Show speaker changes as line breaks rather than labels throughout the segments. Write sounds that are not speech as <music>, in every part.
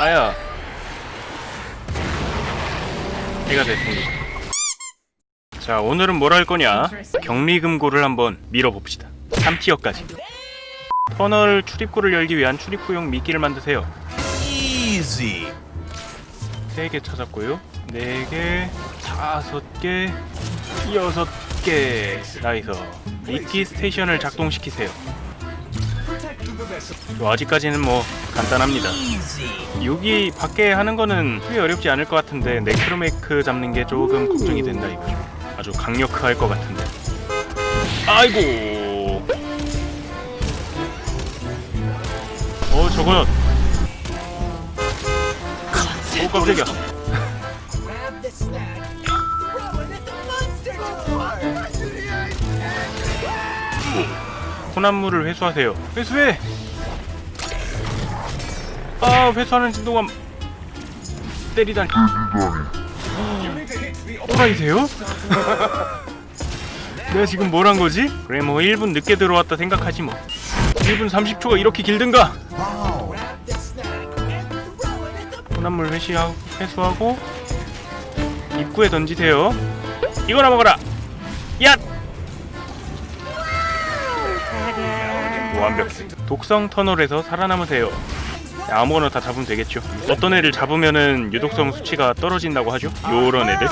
아야 해가 됐습니다. 자 오늘은 뭘 할 거냐? 격리금고를 한번 밀어봅시다. 3티어까지. 터널 출입구를 열기 위한 출입구용 미끼를 만드세요.
Easy.
3개 찾았고요. 4개 5개 6개. 나이스. 미끼 스테이션을 작동시키세요. 저 아직까지는 뭐 간단합니다. 여기 밖에 하는 거는 크게 어렵지 않을 것 같은데 네크로메이크 잡는 게 조금 걱정이 된다 이거죠. 아주 강력할 것 같은데. 아이고. 어 저거. 오 깜짝이야. 혼합물을 회수하세요. 회수해. 아 회수하는 동안 때리다니. 또라이세요? <laughs> 내가 지금 뭘 한 거지? 그래 뭐 1분 늦게 들어왔다 생각하지 뭐. 1분 30초가 이렇게 길든가. 혼합물 회시하고 회수하고 입구에 던지세요. 이거나 먹어라. 야 완벽해 독성 터널에서 살아남으세요. 야, 아무거나 다 잡으면 되겠죠. 어떤 애를 잡으면은 유독성 수치가 떨어진다고 하죠? 요런 애들.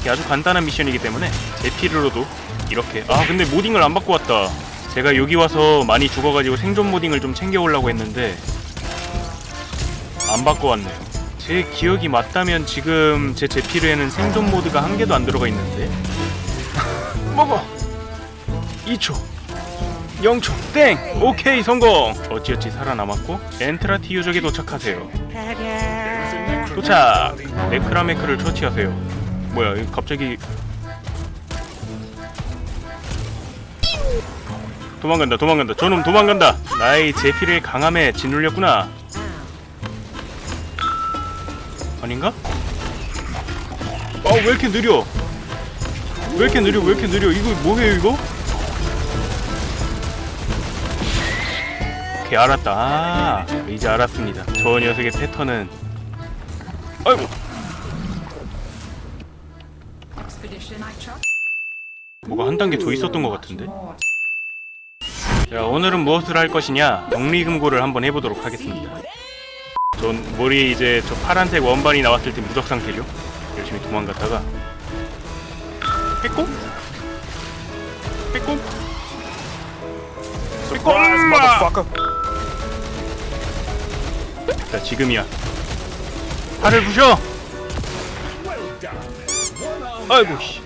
이게 아주 간단한 미션이기 때문에 제 피로도 이렇게. 아 근데 모딩을 안 받고 왔다. 제가 여기 와서 많이 죽어가지고 생존 모딩을 좀 챙겨오려고 했는데 안 받고 왔네요. 제 기억이 맞다면 지금 제 제피르에는 생존 모드가 한 개도 안 들어가 있는데. <laughs> 먹어 2초 0초 땡! 오케이 성공! 어찌어찌 살아남았고 엔트라티 유적에 도착하세요. 도착! 네크라메크를 처치하세요. 뭐야 이거 갑자기 도망간다 도망간다. 저놈 도망간다! 나의 제피르의 강함에 짓눌렸구나. 아닌가? 아왜 이렇게 느려? 왜 이렇게 느려? 왜 이렇게 느려? 이거 뭐예요 이거? 오케이 알았다. 아 이제 알았습니다. 저 녀석의 패턴은 아이고. 뭐가 한 단계 더 있었던 것 같은데? 자 오늘은 무엇을 할 것이냐? 격리금고를 한번 해보도록 하겠습니다. 전 머리에 이제 저 파란색 원반이 나왔을 때 무적 상태죠? 열심히 도망갔다가. 빼꼼 빼꼼
motherfucker.
자 지금이야. 팔을 부셔. 아이고 씨.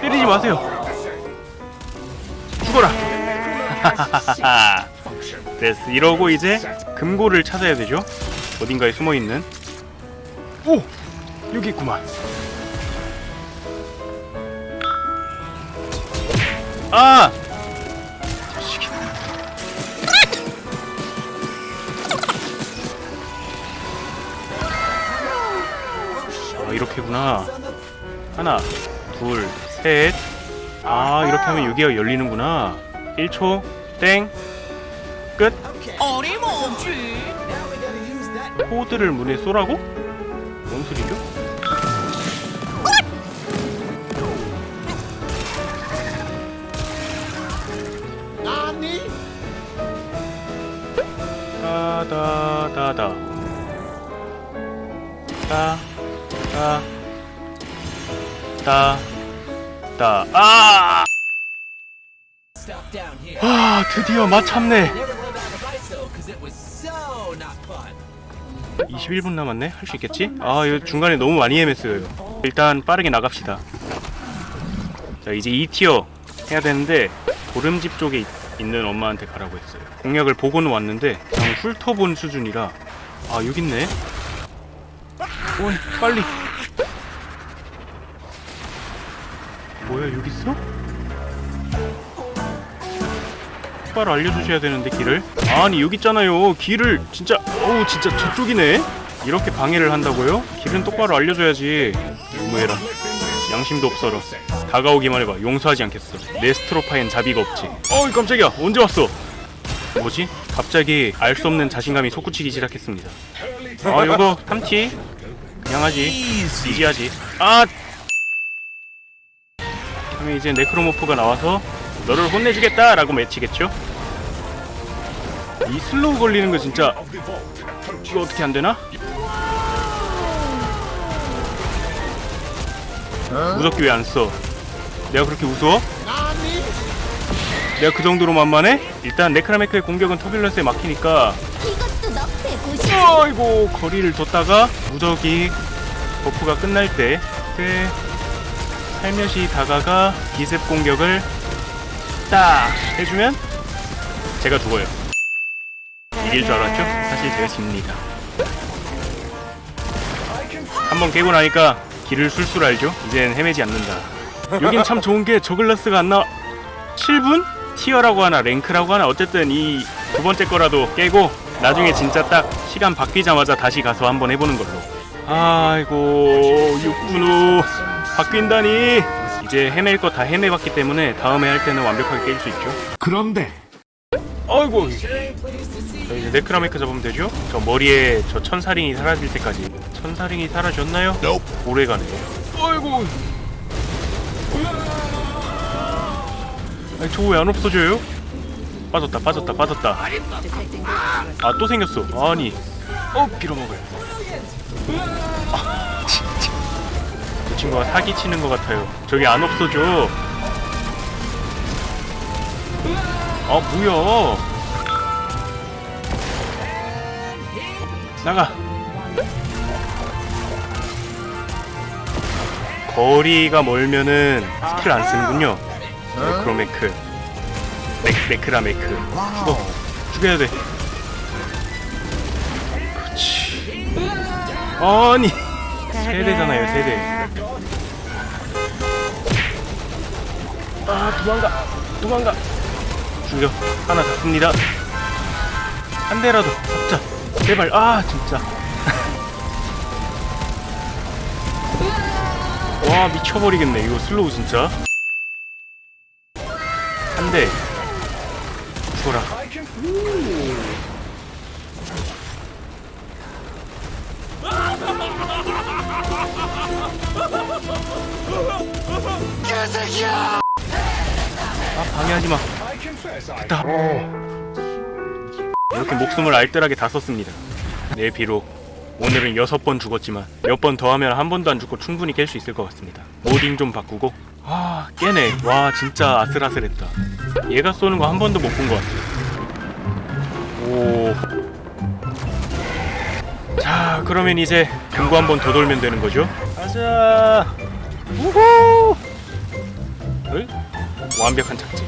때리지 마세요. 죽어라. <laughs> 됐어. 이러고 이제 금고를 찾아야 되죠? 어딘가에 숨어있는. 오! 여기 있구만. 아 아 이렇게구나 하나 둘 셋 아 이렇게 하면 여기가 열리는구나 1초 땡 끝
어림없지. Now we gotta use that.
코드를 문에 쏘라고? 뭔 소리죠? 따다다다 따 다다다. 아!
Stop down here.
아 드디어 마참네.
Never rode on a bicycle because it was so not fun.
21분 남았네? 할 수 있겠지? 아 이거 중간에 너무 많이 헤맸어요 일단 빠르게 나갑시다. 자 이제 2티어 해야 되는데 보름집 쪽에 있- 있는 엄마한테 가라고 했어요. 공략을 보고는 왔는데 그냥 훑어본 수준이라. 아 여기 있네. 어이 빨리 뭐야 여기 있어? 똑바로 알려주셔야 되는데 길을? 아니 여기 있잖아요. 길을 진짜 어우 진짜 저쪽이네. 이렇게 방해를 한다고요? 길은 똑바로 알려줘야지. 너무해라. 양심도 없어라. 다가오기만 해봐. 용서하지 않겠어. 네스트로파엔 자비가 없지. 어이 깜짝이야. 언제 왔어? 뭐지? 갑자기 알 수 없는 자신감이 솟구치기 시작했습니다. 아 요거 3티. 그냥 하지. 이지하지. 아 그러면 이제 네크로모프가 나와서 너를 혼내주겠다 라고 외치겠죠 이 슬로우 걸리는 거 진짜 이거 어떻게 안 되나? 무섭게 왜 안 써? 내가 그렇게 무서워? 내가 그 정도로 만만해? 일단 네크라메크의 공격은 터뷸런스에 막히니까. 아이고 거리를 뒀다가 무적이 버프가 끝날 때 그때 살며시 다가가 기습 공격을 딱 해주면 제가 죽어요 이길 줄 알았죠? 사실 제가 집니다 한번 깨고 나니까 길을 술술 알죠? 이젠 헤매지 않는다 여긴 참 좋은 게 저글러스가 안 나와 7분? 티어라고 하나 랭크라고 하나 어쨌든 이 두 번째 거라도 깨고 나중에 진짜 딱 시간 바뀌자마자 다시 가서 한번 해보는 걸로 아이고 6분 후 바뀐다니. 이제 헤맬 거 다 헤매봤기 때문에 다음에 할 때는 완벽하게 깰 수 있죠.
그런데
아이고. 자 이제 네크라메크 잡으면 되죠? 저 머리에 저 천사링이 사라질 때까지. 천사링이 사라졌나요?
Nope.
오래 가네. 아이고. 아니 저거 왜 안 없어져요? 빠졌다 빠졌다 빠졌다. 아 또 생겼어. 아니. 어 빌어먹어요. 아 친구가 사기치는 것 같아요. 저기 안 없어져 아 뭐야? 나가. 거리가 멀면은 스킬 안 쓰는군요. 네크로메크 네, 네크라 메크. 죽어. 죽여야 돼. 그렇지 아니 세대잖아요 세대 아 도망가. 도망가. 죽여. 하나 잡습니다. 한 대라도 잡자. 제발. 아 진짜. <laughs> 와 미쳐버리겠네. 이거 슬로우 진짜. 한 대. 죽어라. 아 방해하지 마. 됐다. 이렇게 목숨을 알뜰하게 다 썼습니다. 네 비록 오늘은 여섯 번 죽었지만 몇 번 더 하면 한 번도 안 죽고 충분히 깰 수 있을 것 같습니다. 모딩 좀 바꾸고 아 깨네. 와 진짜 아슬아슬했다. 얘가 쏘는 거 한 번도 못 본 것 같아. 오. 자 그러면 이제 금고 한 번 더 돌면 되는 거죠? 가자. 우후. 을? 완벽한 착지.